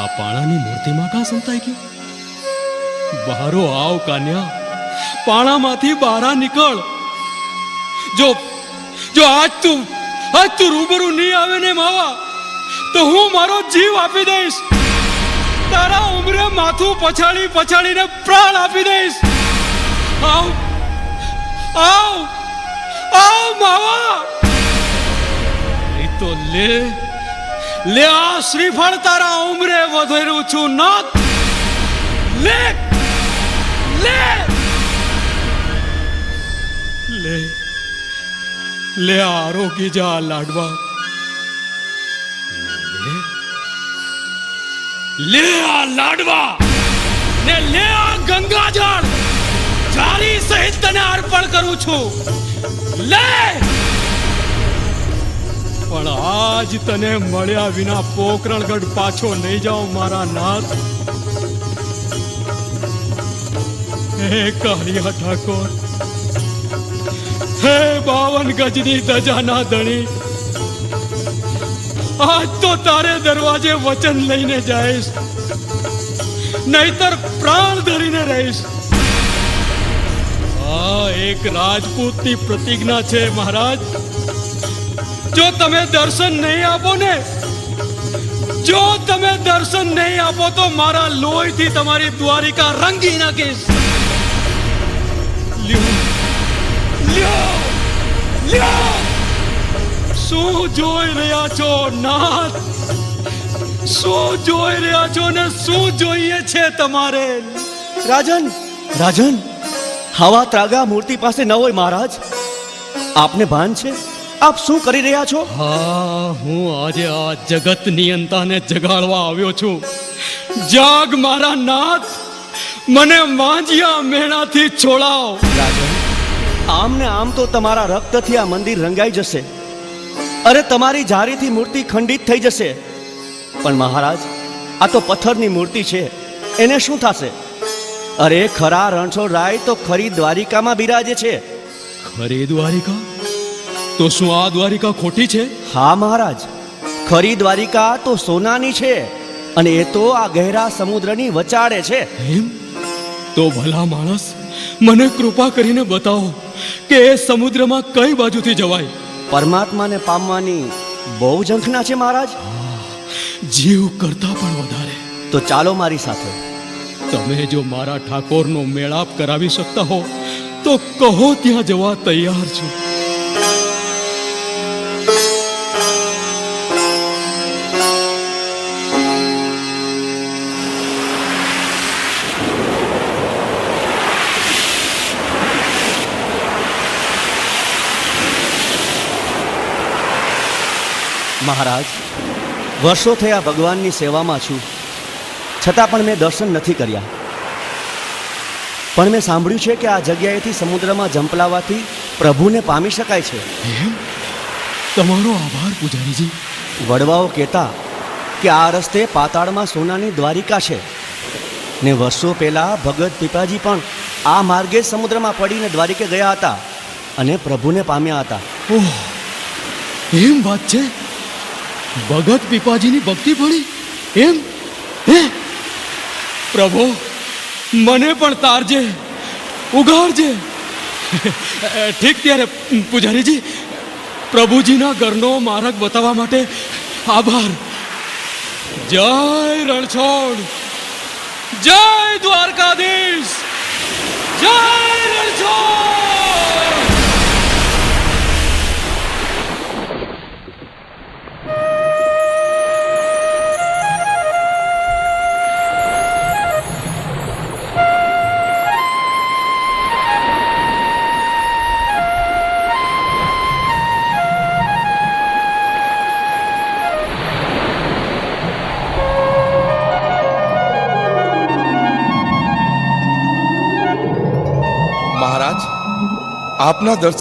આ પાણાની મૂર્તિમાં કા સંતાઈ ગયું? બહારો આવ, કાન્યા. પાણામાંથી બહાર નીકળ. જો જો આજ તું આજ તું રૂબરૂ નહીં આવે ને માવા, તો હું મારો જીવ આપી દઈશ. તારા ઉમરે માથું પછાડી પછાડીને પ્રાણ આપી દઈશ. આવ આવ આવ માવા. નહીં તો લે. લે આ શ્રીફળ તારા ઉમરે વધેરું છું. નાથ લે. લે. લે. લે, આરોગી જા લાડવા. લે. આ લાડવા. ને લે, આ ગંગાજળ જાળી સહિત તને અર્પણ કરું છું. લે. પણ આજ તને મળ્યા વિના પોકરણગઢ પાછો નહીં જાઉં, મારા નાથ. હે કાળિયા ઠાકોર. હે બાવન ગજની દજાના ધણી. આજ તો તારે દરવાજે વચન લઈને જઈશ. નહીતર પ્રાણ ધરીને રહીશ. આ એક રાજપૂતની પ્રતિજ્ઞા છે, મહારાજ. જો તમે દર્શન નહીં આપો ને, જો તમે દર્શન નહીં આપો તો મારા લોહીથી તમારી દ્વારિકા રંગી નાખીશ. શું જોઈ રહ્યા છો નાથ? શું જોઈ રહ્યા છો ને શું જોઈએ છે તમારે? રાજન રાજન, હવા ત્રાગા મૂર્તિ પાસે ન હોય મહારાજ. આપને ભાન છે? આપ શું કરી રહ્યા છો? હા હું આજે આ જગત નિયંતાને જગાડવા આવ્યો છું. જાગ મારા નાથ મને માંજિયા મેણાથી છોડાવ. રાજન આમ ને આમ તો તમારા રક્તથી આ મંદિર રંગાઈ જશે. અરે તમારી જારીથી મૂર્તિ ખંડિત થઈ જશે. પણ મહારાજ આ તો પથ્થરની મૂર્તિ છે. એને શું થશે? અરે ખરા રણછોડ રાય તો ખરી દ્વારિકામાં બિરાજે છે. ખરી દ્વારિકા? તો શું આ દ્વારિકા ખોટી છે? હા મહારાજ. ખરી દ્વારિકા તો સોનાની છે અને એ તો આ ગહેરા સમુદ્રની વચાડે છે. એમ? તો ભલા માણસ મને કૃપા કરીને બતાવો કે એ સમુદ્રમાં કઈ બાજુથી જવાય? પરમાત્માને પામવાની બહુ ઝંખના છે મહારાજ. જીવ કરતા પણ વધારે. તો ચાલો મારી સાથે. તમે જો મારા ઠાકોરનો મેળાપ કરાવી શકતા હો તો કહો ત્યાં જવા તૈયાર છું. મહારાજ વર્ષો થયા ભગવાનની સેવામાં છું. છતાં પણ મેં દર્શન નથી કર્યા. પણ મેં સાંભળ્યું છે કે આ જગ્યાએથી સમુદ્રમાં ઝંપલાવાથી પ્રભુને પામી શકાય છે. તમારો આભાર પૂજારીજી. વડવાઓ કહેતા કે આ રસ્તે પાતાળમાં સોનાની દ્વારિકા છે. ને વર્ષો પહેલાં ભગત પીપાજી પણ આ માર્ગે સમુદ્રમાં પડીને દ્વારિકે ગયા હતા અને પ્રભુને પામ્યા હતા. ઓહ એમ વાત છે? ભગત પીપાજીની ભક્તિ પડી એમ? હે? પ્રભુ, મને પણ તારજે ઉગાડજે ઠીક ત્યારે, પૂજારીજી, પ્રભુજીના ઘરનો માર્ગ બતાવવા માટે આભાર. જય રણછોડ. જય દ્વારકાધીશ. આપના દર્શન